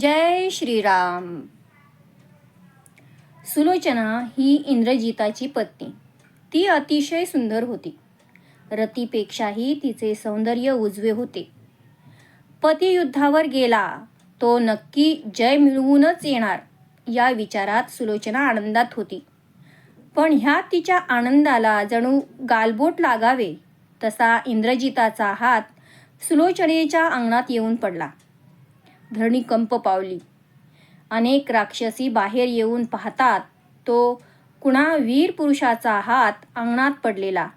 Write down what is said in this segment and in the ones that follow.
जय श्रीराम. सुलोचना ही इंद्रजिताची पत्नी. ती अतिशय सुंदर होती. रतीपेक्षाही तिचे सौंदर्य उजवे होते. पती युद्धावर गेला तो नक्की जय मिळवूनच येणार या विचारात सुलोचना आनंदात होती. पण ह्या तिच्या आनंदाला जणू गालबोट लागावे तसा इंद्रजिताचा हात सुलोचनेच्या अंगणात येऊन पडला. धरणी कंप पावली. अनेक राक्षसी बाहेर येऊन पाहतात तो कुणा वीर पुरुषाचा हात अंगणात पडलेला.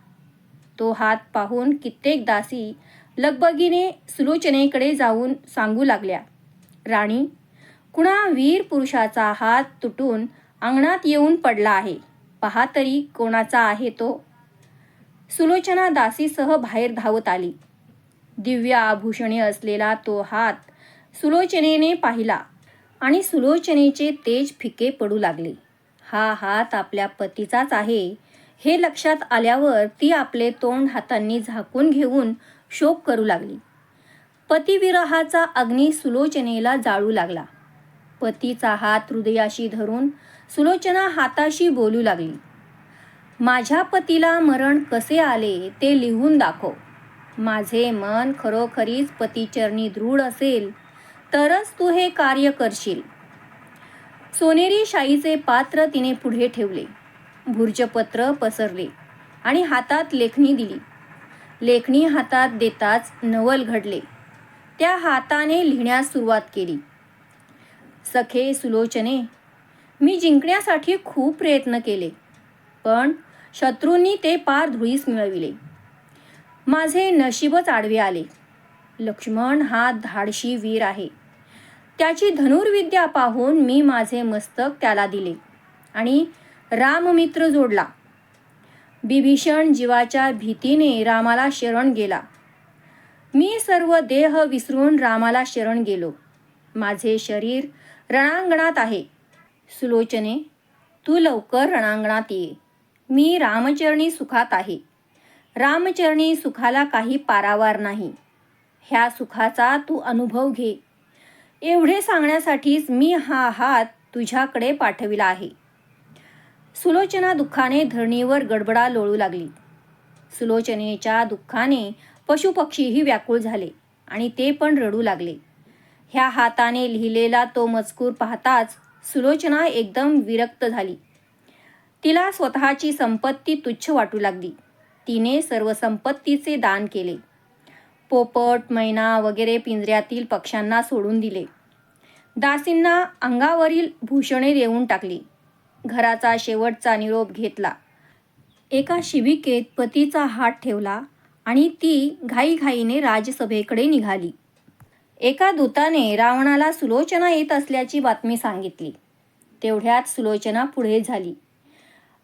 तो हात पाहून कित्येक दासी लगबगीने सुलोचनेकडे जाऊन सांगू लागल्या राणी कुणा वीर पुरुषाचा हात तुटून अंगणात येऊन पडला आहे? पहा तरी कोणाचा आहे तो. सुलोचना दासीसह बाहेर धावत आली. दिव्य आभूषणे असलेला तो हात सुलोचनेने पाहिला आणि सुलोचनेचे तेज फिके पडू लागले. हा हात आपल्या पतीचाच आहे हे लक्षात आल्यावर ती आपले तोंड हातांनी झाकून घेऊन शोक करू लागली. पतिविरहाचा अग्नी सुलोचनेला जाळू लागला. पतीचा हात हृदयाशी धरून सुलोचना हाताशी बोलू लागली. माझ्या पतीला मरण कसे आले ते लिहून दाखव. माझे मन खरोखरीच पतीचरणी दृढ असेल तरच तू हे कार्य करशील. सोनेरी शाईचे पात्र तिने पुढे ठेवले. भुर्जपत्र पसरले आणि हातात लेखणी दिली. लेखणी हातात देताच नवल घडले. त्या हाताने लिहिण्यास सुरुवात केली. सखे सुलोचने मी जिंकण्यासाठी खूप प्रयत्न केले पण शत्रूंनी ते पार धुळीस मिळविले. माझे नशीबच आडवे आले. लक्ष्मण हा धाडशी वीर आहे. त्याची धनुर्विद्या पाहून मी माझे मस्तक त्याला दिले आणि राममित्र जोडला. बिभीषण जीवाच्या भीतीने रामाला शरण गेला. मी सर्व देह विसरून रामाला शरण गेलो. माझे शरीर रणांगणात आहे. सुलोचने तू लवकर रणांगणात ये. मी रामचरणी सुखात आहे. रामचरणी सुखाला काही पारावार नाही. ह्या सुखाचा तू अनुभव घे. एवढे सांगण्यासाठीच मी हा हात तुझ्याकडे पाठविला आहे. सुलोचना दुःखाने धरणीवर गडबडा लोळू लागली. सुलोचनेच्या दुःखाने पशुपक्षीही व्याकुळ झाले आणि ते पण रडू लागले. ह्या हाताने लिहिलेला तो मजकूर पाहताच सुलोचना एकदम विरक्त झाली. तिला स्वतःची संपत्ती तुच्छ वाटू लागली. तिने सर्व संपत्तीचे दान केले. पोपट मैना वगैरे पिंजऱ्यातील पक्ष्यांना सोडून दिले. दासींना अंगावरील भूषणे देऊन टाकली. घराचा शेवटचा निरोप घेतला. एका शिबिकेत पतीचा हात ठेवला आणि ती घाईघाईने राजसभेकडे निघाली. एका दूताने रावणाला सुलोचना येत असल्याची बातमी सांगितली. तेवढ्यात सुलोचना पुढे झाली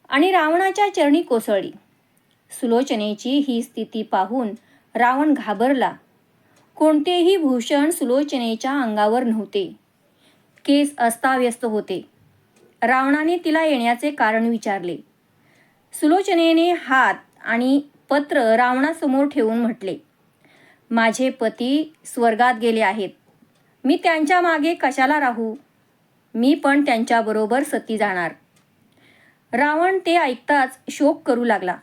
आणि रावणाच्या चरणी कोसळली. सुलोचनेची ही स्थिती पाहून रावण घाबरला. कोणतेही भूषण सुलोचनेच्या अंगावर नव्हते. केस अस्ताव्यस्त होते. रावणाने तिला येण्याचे कारण विचारले. सुलोचनेने हात आणि पत्र रावणासमोर ठेवून म्हटले माझे पती स्वर्गात गेले आहेत. मी त्यांच्या मागे कशाला राहू? मी पण त्यांच्याबरोबर सती जाणार. रावण ते ऐकताच शोक करू लागला.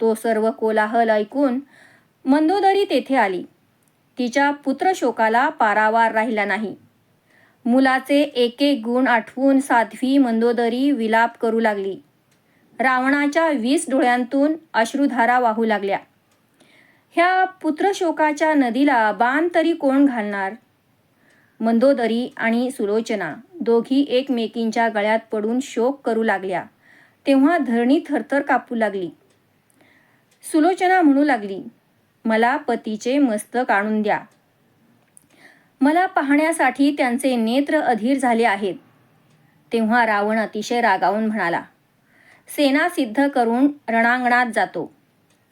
तो सर्व कोलाहल ऐकून मंदोदरी तेथे आली. तिच्या पुत्रशोकाला पारावार राहिला नाही. मुलाचे एक एक गुण आठवून साध्वी मंदोदरी विलाप करू लागली. रावणाच्या वीस डोळ्यांतून अश्रुधारा वाहू लागल्या. ह्या पुत्रशोकाच्या नदीला बाण तरी कोण घालणार? मंदोदरी आणि सुलोचना दोघी एकमेकींच्या गळ्यात पडून शोक करू लागल्या. तेव्हा धरणी थरथर कापू लागली. सुलोचना म्हणू लागली मला पतीचे मस्तक आणून द्या. मला पाहण्यासाठी त्यांचे नेत्र अधीर झाले आहेत. तेव्हा रावण अतिशय रागावून म्हणाला सेना सिद्ध करून रणांगणात जातो.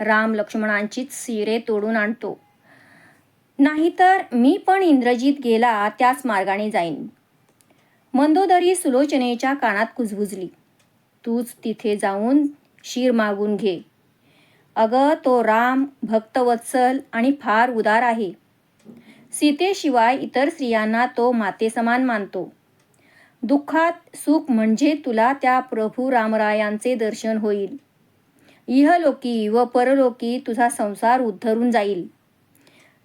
राम लक्ष्मणांचीच शिरे तोडून आणतो. नाहीतर मी पण इंद्रजीत गेला त्याच मार्गाने जाईन. मंदोदरी सुलोचनेच्या कानात कुजबुजली. तूच तिथे जाऊन शीर मागून घे. अगं तो राम भक्तवत्सल आणि फार उदार आहे. सीतेशिवाय इतर स्त्रियांना तो मातेसमान मानतो. दुःखात सुख म्हणजे तुला त्या प्रभू रामरायांचे दर्शन होईल. इहलोकी व परलोकी तुझा संसार उद्धरून जाईल.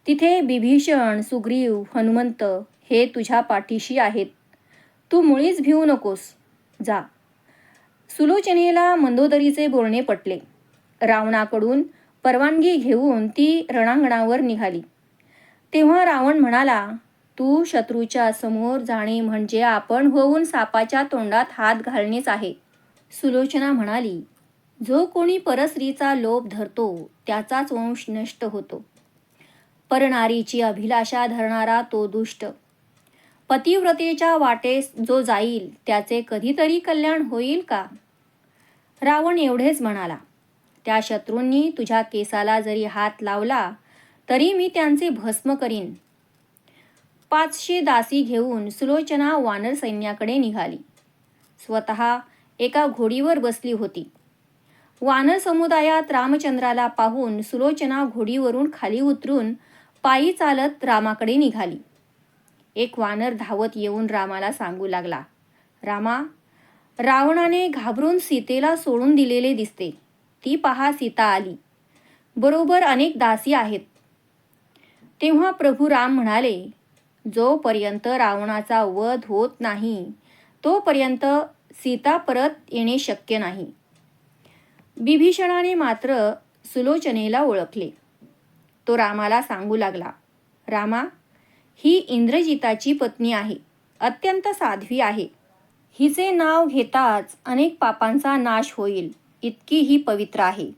तिथे बिभीषण सुग्रीव हनुमंत हे तुझ्या पाठीशी आहेत. तू मुळीच भिवू नकोस. जा. सुलोचनेला मंदोदरीचे बोलणे पटले. रावणाकडून परवानगी घेऊन ती रणांगणावर निघाली. तेव्हा रावण म्हणाला तू शत्रूच्या समोर जाणे म्हणजे आपण होऊन सापाच्या तोंडात हात घालणेच आहे. सुलोचना म्हणाली जो कोणी परस्त्रीचा लोभ धरतो त्याचाच वंश नष्ट होतो. परनारीची अभिलाषा धरणारा तो दुष्ट. पतिव्रतेच्या वाटेस जो जाईल त्याचे कधीतरी कल्याण होईल का? रावण एवढेच म्हणाला त्या शत्रूंनी तुझ्या केसाला जरी हात लावला तरी मी त्यांचे भस्म करीन. पाचशे दासी घेऊन सुलोचना वानर सैन्याकडे निघाली. स्वतः एका घोडीवर बसली होती. वानर समुदायात रामचंद्राला पाहून सुलोचना घोडीवरून खाली उतरून पायी चालत रामाकडे निघाली. एक वानर धावत येऊन रामाला सांगू लागला रामा रावणाने घाबरून सीतेला सोडून दिलेले दिसते. ती पहा सीता आली. बरोबर अनेक दासी आहेत. तेव्हा प्रभू राम म्हणाले जोपर्यंत रावणाचा वध होत नाही तोपर्यंत सीता परत येणे शक्य नाही. बिभीषणाने मात्र सुलोचनेला ओळखले. तो रामाला सांगू लागला रामा ही इंद्रजिताची पत्नी आहे अत्यंत साध्वी आहे. हिचे नाव घेताच अनेक पापांचा नाश होईल इतकी ही पवित्र आहे.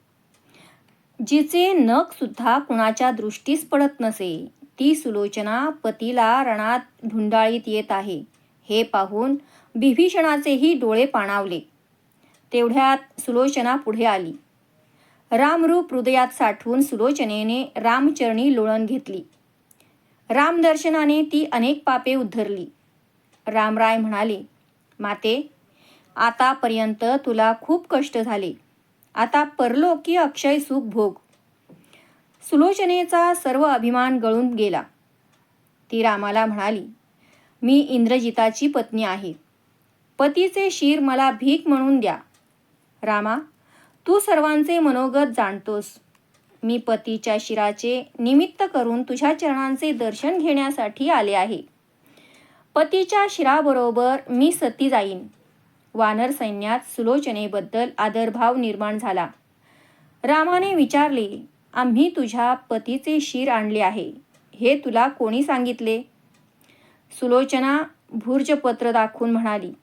जिचे नखसुद्धा कुणाच्या दृष्टीस पडत नसे ती सुलोचना पतीला रणात ढुंडाळीत येत आहे. हे पाहून बिभीषणाचेही डोळे पाणावले. तेवढ्यात सुलोचना पुढे आली. रामरूप हृदयात साठवून सुलोचनेने रामचरणी लोळण घेतली. रामदर्शनाने ती अनेक पापे उद्धरली. रामराय म्हणाले माते आतापर्यंत तुला खूप कष्ट झाले. आता परलोकी अक्षय सुख भोग. सुलोचनेचा सर्व अभिमान गळून गेला. ती रामाला म्हणाली मी इंद्रजिताची पत्नी आहे. पतीचे शिर मला भीक म्हणून द्या. रामा तू सर्वांचे मनोगत जाणतोस. मी पतीच्या शिराचे निमित्त करून तुझ्या चरणांचे दर्शन घेण्यासाठी आले आहे. पतीच्या शिराबरोबर मी सती जाईन. वानर सैन्यात सुलोचनेबद्दल आदरभाव निर्माण झाला. रामाने विचारले आम्ही तुझ्या पतीचे शिर आणले आहे. हे तुला कोणी सांगितले? सुलोचना भूर्जपत्र दाखवून म्हणाली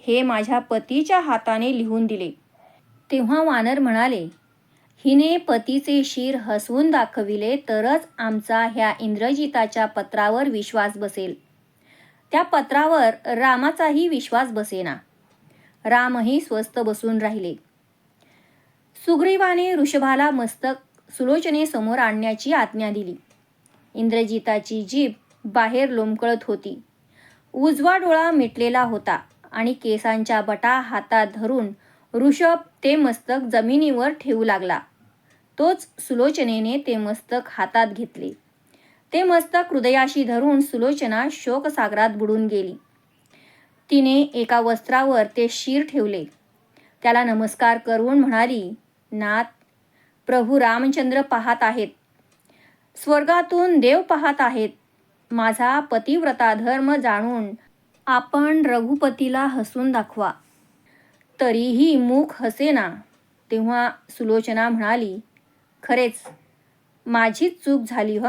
हे माझ्या पतीच्या हाताने लिहून दिले. तेव्हा वानर म्हणाले हिने पतीचे शिर हसवून दाखविले तरच आमचा ह्या इंद्रजिताच्या पत्रावर विश्वास बसेल. त्या पत्रावर रामाचाही विश्वास बसेना. रामही स्वस्त बसून राहिले. सुग्रीवाने ऋषभाला मस्तक सुलोचनेसमोर आणण्याची आज्ञा दिली. इंद्रजिताची जीभ बाहेर लोंबकळत होती. उजवा डोळा मिटलेला होता आणि केसांच्या बटा हातात धरून ऋषभ ते मस्तक जमिनीवर ठेवू लागला. तोच सुलोचनेने ते मस्तक हातात घेतले. ते मस्तक हृदयाशी धरून सुलोचना शोकसागरात बुडून गेली. तिने एका वस्त्रावर ते शिर ठेवले. त्याला नमस्कार करून म्हणाली नाथ प्रभू रामचंद्र पाहत आहेत. स्वर्गातून देव पाहत आहेत. माझा पतिव्रता धर्म जाणून आपण रघुपतीला हसून दाखवा. तरीही मुख हसेना. तेव्हा सुलोचना म्हणाली खरेच माझीच चूक झाली ह?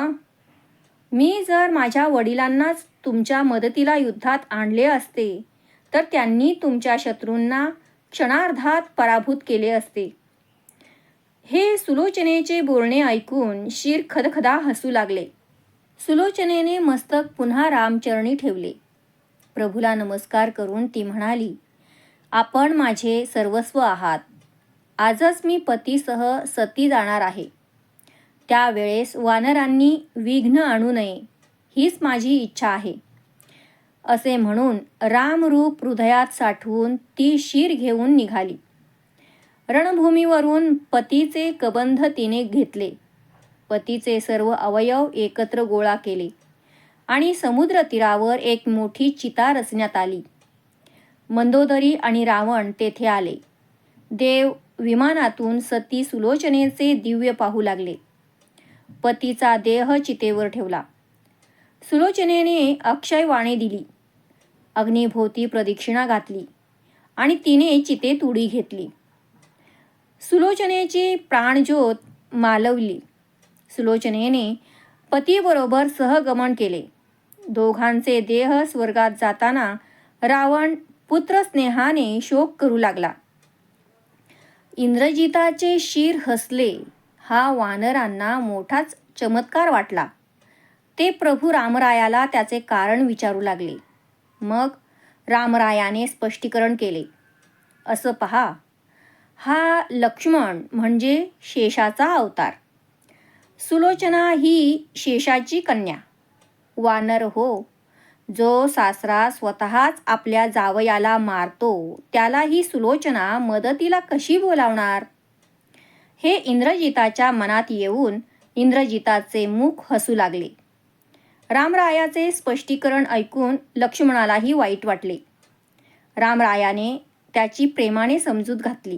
मी जर माझ्या वडिलांनाच तुमच्या मदतीला युद्धात आणले असते तर त्यांनी तुमच्या शत्रूंना क्षणार्धात पराभूत केले असते. हे सुलोचनेचे बोलणे ऐकून शिर खदखदा हसू लागले. सुलोचनेने मस्तक पुन्हा रामचरणी ठेवले. प्रभूला नमस्कार करून ती म्हणाली आपण माझे सर्वस्व आहात. आजच मी पतीसह सती जाणार आहे. त्यावेळेस वानरांनी विघ्न आणू नये. हीच माझी इच्छा आहे. असे म्हणून रामरूप हृदयात साठवून ती शीर घेऊन निघाली. रणभूमीवरून पतीचे कबंध तिने घेतले. पतीचे सर्व अवयव एकत्र गोळा केले आणि समुद्र तीरावर एक मोठी चिता रचण्यात आली. मंदोदरी आणि रावण तेथे आले. देव विमानातून सती सुलोचनेचे दिव्य पाहू लागले. पतीचा देह चितेवर ठेवला. सुलोचनेने अक्षयवाणी दिली. अग्निभोवती प्रदक्षिणा घातली आणि तिने चितेत उडी घेतली. सुलोचनेची प्राणज्योत मालवली. सुलोचनेने पतीबरोबर सहगमन केले. दोघांचे देह स्वर्गात जाताना रावण पुत्रस्नेहाने शोक करू लागला. इंद्रजिताचे शिर हसले. हा वानरांना मोठाच चमत्कार वाटला. ते प्रभू रामरायाला त्याचे कारण विचारू लागले. मग रामरायाने स्पष्टीकरण केले. असं पहा हा लक्ष्मण म्हणजे शेषाचा अवतार. सुलोचना ही शेषाची कन्या. वानर हो जो सासरा स्वतःच आपल्या जावयाला मारतो त्याला ही सुलोचना मदतीला कशी बोलावणार? हे इंद्रजिताच्या मनात येऊन इंद्रजिताचे मुख हसू लागले. रामरायाचे स्पष्टीकरण ऐकून लक्ष्मणालाही वाईट वाटले. रामरायाने त्याची प्रेमाने समजूत घातली.